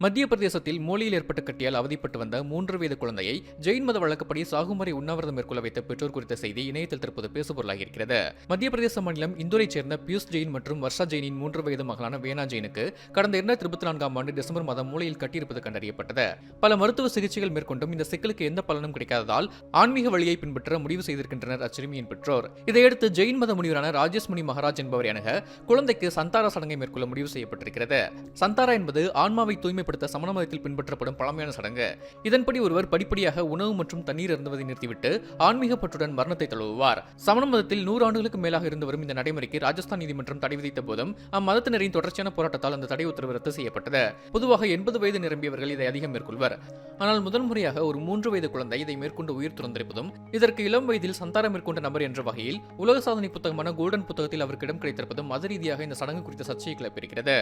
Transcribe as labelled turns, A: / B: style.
A: மத்திய பிரதேசத்தில் மூளையில் ஏற்பட்ட கட்டியால் அவதிப்பட்டு வந்த மூன்று வயது குழந்தையை ஜெயின் மத வழக்கப்படி சாகுமறை உண்ணாவிரதம் மேற்கொள்ள வைத்த பெற்றோர் குறித்த செய்தி இணையத்தில் தற்போது பேசுபொருளாகி இருக்கிறது மத்திய பிரதேச மாநிலம் இந்தூரை சேர்ந்த பியூஷ் ஜெயின் மற்றும் வர்ஷா ஜெயினின் மூன்று வயது மகளான வேணா ஜெயினுக்கு கடந்த இரண்டாயிரத்தி இருபத்தி நான்காம் ஆண்டு டிசம்பர் மாதம் மூளையில் கட்டியிருப்பது கண்டறியப்பட்டது. பல மருத்துவ சிகிச்சைகள் மேற்கொண்டும் இந்த சிக்கலுக்கு எந்த பலனும் கிடைக்காததால் ஆன்மீக வழியை பின்பற்ற முடிவு செய்திருக்கின்றனர் அச்சிறுமியின் பெற்றோர். இதையடுத்து ஜெயின் மத முனிவரான ராஜேஷ் முனி மகாராஜ் என்பவரை அணுக குழந்தைக்கு சந்தாரா சடங்கை மேற்கொள்ள முடிவு செய்யப்பட்டிருக்கிறது. சந்தாரா என்பது ஆன்மாவை தூய்மை தூய்மைப்படுத்த சமண மதத்தில் பின்பற்றப்படும் பழமையான சடங்கு. இதன்படி ஒருவர் படிப்படியாக உணவு மற்றும் தண்ணீர் அருந்துவதை நிறுத்திவிட்டு ஆன்மீக பற்றுடன் மரணத்தை தழுவுவார். சமண மதத்தில் நூறு ஆண்டுகளுக்கு மேலாக இருந்து வரும் இந்த நடைமுறைக்கு ராஜஸ்தான் நீதிமன்றம் தடை விதித்த போதும் அம்மதத்தினரின் தொடர்ச்சியான போராட்டத்தால் அந்த தடை உத்தரவு ரத்து செய்யப்பட்டது. பொதுவாக எண்பது வயது நிரம்பியவர்கள் இதை அதிகம் மேற்கொள்வர். ஆனால் முதல் முறையாக ஒரு மூன்று வயது குழந்தை இதை மேற்கொண்டு உயிர் துறந்திருப்பதும் இதற்கு இளம் வயதில் சந்தாரம் மேற்கொண்ட நபர் என்ற வகையில் உலக சாதனை புத்தகமான கோல்டன் புத்தகத்தில் அவருக்கு இடம் கிடைத்திருப்பதும் மத ரீதியாக இந்த சடங்கு குறித்த சர்ச்சையை கிளப்பியிருக்கிறது